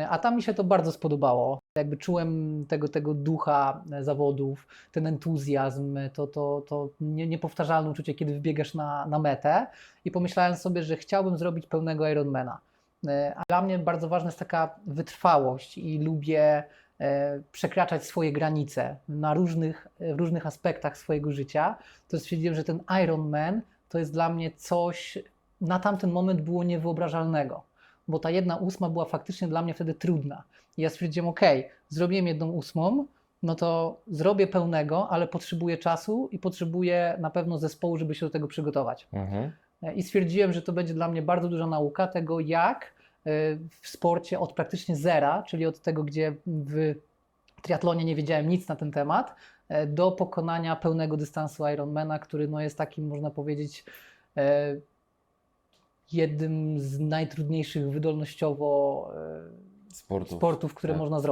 A tam mi się to bardzo spodobało. Jakby czułem tego, tego ducha e, zawodów, ten entuzjazm, to, to, to nie, niepowtarzalne uczucie, kiedy wybiegasz na, na metę i pomyślałem sobie, że chciałbym zrobić pełnego Ironmana. E, A dla mnie bardzo ważna jest taka wytrwałość i lubię e, przekraczać swoje granice na różnych, w różnych aspektach swojego życia. To stwierdziłem, że ten Ironman to jest dla mnie coś, na tamten moment było niewyobrażalnego bo ta jedna ósma była faktycznie dla mnie wtedy trudna. I ja stwierdziłem, ok, zrobiłem jedną ósmą, no to zrobię pełnego, ale potrzebuję czasu i potrzebuję na pewno zespołu, żeby się do tego przygotować. Mhm. I stwierdziłem, że to będzie dla mnie bardzo duża nauka tego, jak e, w sporcie od praktycznie zera, czyli od tego, gdzie w triatlonie nie wiedziałem nic na ten temat, e, do pokonania pełnego dystansu Ironmana, który no jest takim, można powiedzieć, e, jednym z najtrudniejszych wydolnościowo e, Sportów. sportów, które tak. można zrobić.